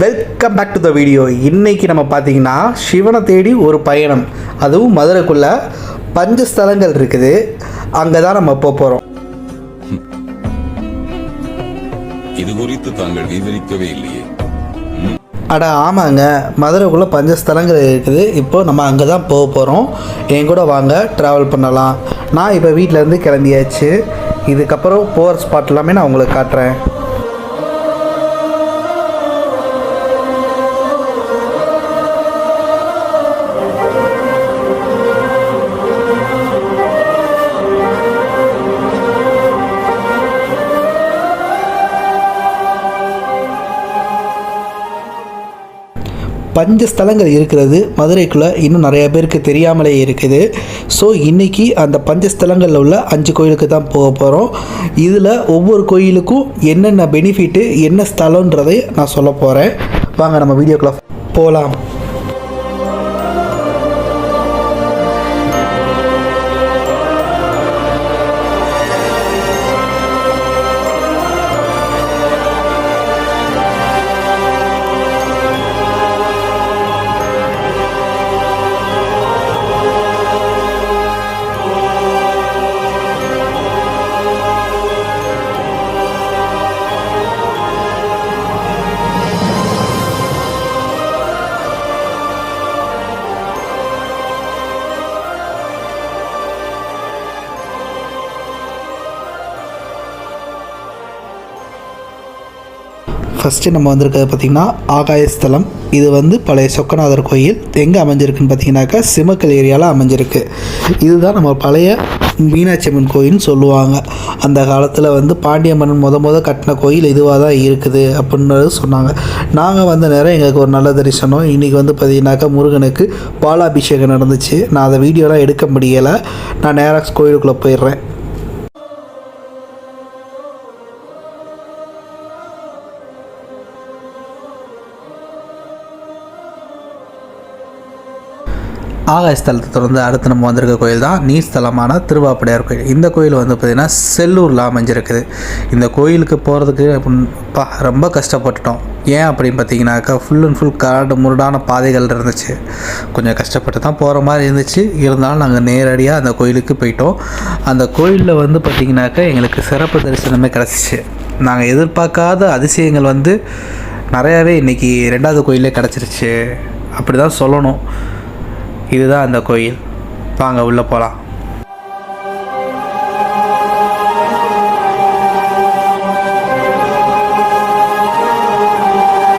Welcome back to the video இன்னைக்கு நம்ம பார்த்தீங்கன்னா சிவனை தேடி ஒரு பயணம். அதுவும் மதுரைக்குள்ள பஞ்சஸ்தலங்கள் இருக்குது. அங்கே தான் நம்ம போக போகிறோம் இது குறித்து தாங்கள் விவரிக்கவே இல்லையே. அட ஆமாங்க. மதுரைக்குள்ளே பஞ்சஸ்தலங்கள் இருக்குது. இப்போ நம்ம அங்கே தான் போக போகிறோம் என் கூட வாங்க ட்ராவல் பண்ணலாம். நான் இப்போ வீட்டிலேருந்து கிளம்பியாச்சு. இதுக்கப்புறம் போகிற ஸ்பாட் எல்லாமே நான் உங்களுக்கு காட்டுறேன். பஞ்ச ஸ்தலங்கள் இருக்கிறது. மதுரைக்குள்ளே இன்னும் நிறைய பேருக்கு தெரியாமலே இருக்குது. ஸோ இன்றைக்கி அந்த பஞ்சஸ்தலங்களில் உள்ள அஞ்சு கோயிலுக்கு தான் போக போகிறோம் இதில் ஒவ்வொரு கோயிலுக்கும் என்னென்ன பெனிஃபிட்டு என்ன ஸ்தலன்றதை நான் சொல்ல போகிறேன் வாங்க நம்ம வீடியோக்குள்ளே போகலாம் ஃபஸ்ட்டு நம்ம வந்திருக்கிறது பார்த்திங்கன்னா ஆகாயஸ்தலம். இது வந்து பழைய சொக்கநாதர் கோயில். எங்கே அமைஞ்சிருக்குன்னு பார்த்தீங்கன்னாக்கா சிமக்கல் ஏரியாவில் அமைஞ்சிருக்கு. இதுதான் நம்ம பழைய மீனாட்சி அம்மன் கோயில்னு சொல்லுவாங்க. அந்த காலத்தில் வந்து பாண்டிய மன்னன் முத முத கட்டின கோயில் இதுவாக தான் இருக்குது அப்படின்றது சொன்னாங்க. நாங்கள் வந்த நேரம் எங்களுக்கு ஒரு நல்ல தரிசனம். இன்றைக்கி வந்து பார்த்திங்கனாக்கா முருகனுக்கு பாலாபிஷேகம் நடந்துச்சு. நான் அதை வீடியோலாம் எடுக்க முடியலை. நான் நேராக கோயிலுக்குள்ளே போயிடுறேன். ஆகாயஸ்தலத்தை தொடர்ந்து அடுத்து நம்ம வந்திருக்க கோயில் தான் நீர்ஸ்தலமான திருவாப்படையார் கோயில். இந்த கோயில் வந்து பார்த்திங்கன்னா செல்லூரில் அமைஞ்சிருக்குது. இந்த கோயிலுக்கு போகிறதுக்கு பா ரொம்ப கஷ்டப்பட்டுட்டோம். ஏன் அப்படின்னு பார்த்தீங்கன்னாக்கா ஃபுல் அண்ட் ஃபுல் காடு முரடான பாதைகள் இருந்துச்சு. கொஞ்சம் கஷ்டப்பட்டு தான் போகிற மாதிரி இருந்துச்சு. இருந்தாலும் நாங்கள் நேரடியாக அந்த கோயிலுக்கு போயிட்டோம். அந்த கோயிலில் வந்து பார்த்திங்கனாக்கா எங்களுக்கு சிறப்பு தரிசனமே கிடச்சிச்சு. நாங்கள் எதிர்பார்க்காத அதிசயங்கள் வந்து நிறையாவே இன்றைக்கி ரெண்டாவது கோயிலே கிடச்சிருச்சு. அப்படி தான் சொல்லணும். இதுதான் அந்த கோயில். வாங்க உள்ளே போகலாம்